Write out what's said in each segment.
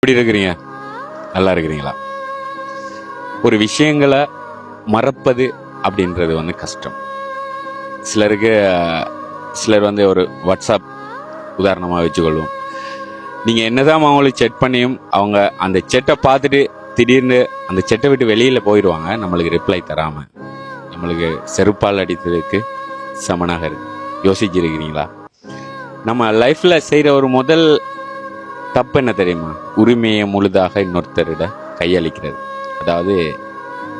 எப்படி இருக்கிறீங்க? நல்லா இருக்கிறீங்களா? ஒரு விஷயங்களை மறப்பது அப்படின்றது வந்து கஷ்டம். சிலருக்கு சிலர் வந்து ஒரு வாட்ஸ்அப் உதாரணமாக வச்சுக்கொள்வோம். நீங்கள் என்னதான் அவங்களுக்கு செட் பண்ணியும் அவங்க அந்த செட்டை பார்த்துட்டு திடீர்னு அந்த செட்டை விட்டு வெளியில் போயிடுவாங்க. நம்மளுக்கு ரிப்ளை தராமல் நம்மளுக்கு செருப்பால் அடித்ததுக்கு சமனாக இருக்கு யோசிச்சிருக்கிறீங்களா? நம்ம லைஃப்பில் செய்கிற ஒரு முதல் தப்பு என்ன தெரியுமா? உரிமையை முழுதாக இன்னொருத்தரிட கையளிக்கிறது. அதாவது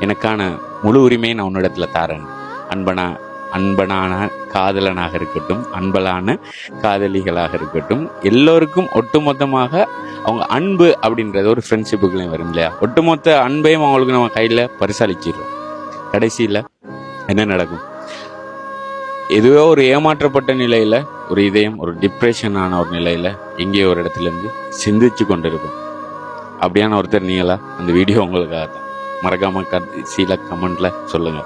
எனக்கான முழு உரிமையை நான் உன்னிடத்துல தாரேன். அன்பனா அன்பனான காதலனாக இருக்கட்டும் அன்பலான காதலிகளாக இருக்கட்டும் எல்லோருக்கும் ஒட்டுமொத்தமாக அவங்க அன்பு அப்படின்றது ஒரு ஃப்ரெண்ட்ஷிப்புக்குள்ளேயும் வரும் இல்லையா? ஒட்டுமொத்த அன்பையும் அவங்களுக்கு நம்ம கையில் பரிசளிச்சிடுறோம். கடைசியில் என்ன நடக்கும்? எதுவோ ஒரு ஏமாற்றப்பட்ட நிலையில ஒரு இதயம் ஒரு டிப்ரெஷனான ஒரு நிலையில எங்கேயோ ஒரு இடத்துல இருந்து சிந்திச்சு கொண்டிருக்கும். அப்படியான ஒருத்தர் நீங்களா? அந்த வீடியோ உங்களுக்காக தான் மறக்காம கடைசியில கமெண்ட்ல சொல்லுங்க.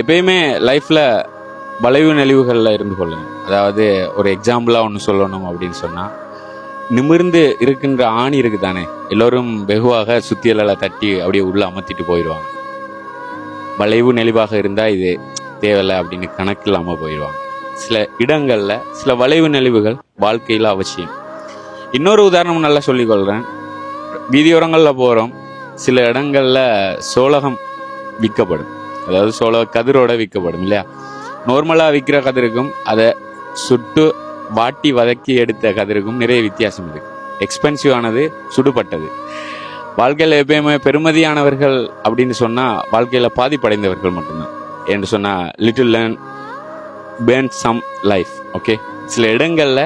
எப்பயுமே லைஃப்ல வளைவு நெளிவுகள்ல இருந்து கொள்ளுங்க. அதாவது ஒரு எக்ஸாம்பிளா ஒன்று சொல்லணும் அப்படின்னு சொன்னா நிமிர்ந்து இருக்கின்ற ஆணி இருக்கு தானே எல்லோரும் வெகுவாக சுத்தியலை தட்டி அப்படியே உள்ள அமர்த்திட்டு போயிடுவாங்க வளைவு நெளிவாக இருந்தா இது தேவையில்லை அப்படின்னு கணக்கு இல்லாமல் போயிடுவாங்க. சில இடங்கள்ல சில வளைவு நெளிவுகள் வாழ்க்கையில அவசியம். இன்னொரு உதாரணம் நல்லா சொல்லிக்கொள்கிறேன் வீதியோரங்களில் போறோம். சில இடங்கள்ல சோளகம் விற்கப்படும். அதாவது சோள கதிரோட விற்கப்படும் இல்லையா? நார்மலா விற்கிற கதிருக்கும் அதை சுட்டு வாட்டி வதக்கி எடுத்த கதிருக்கும் நிறைய வித்தியாசம் இருக்கு. எக்ஸ்பென்சிவ் ஆனது சுடுபட்டது. வாழ்க்கையில எப்பயுமே பெருமதியானவர்கள் அப்படின்னு சொன்னா வாழ்க்கையில பாதிப்படைந்தவர்கள் மட்டும்தான். என்று சொன்னால் little learn burn some life okay சில இடங்களில்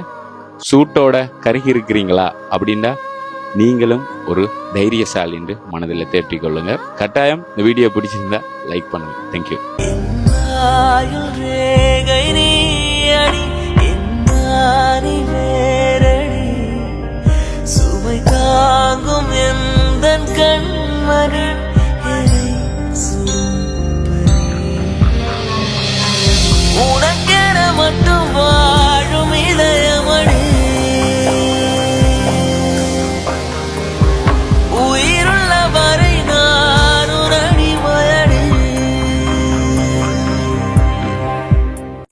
சூட்டோட கருகி இருக்கிறீங்களா அப்படின்னா நீங்களும் ஒரு தைரியசாலி என்று மனதில் தேற்றிக்கொள்ளுங்க கட்டாயம் இந்த வீடியோ பிடிச்சிருந்தா லைக் பண்ணுங்க. தேங்க்யூ சுவை தாங்கும் எந்த கண்மகள்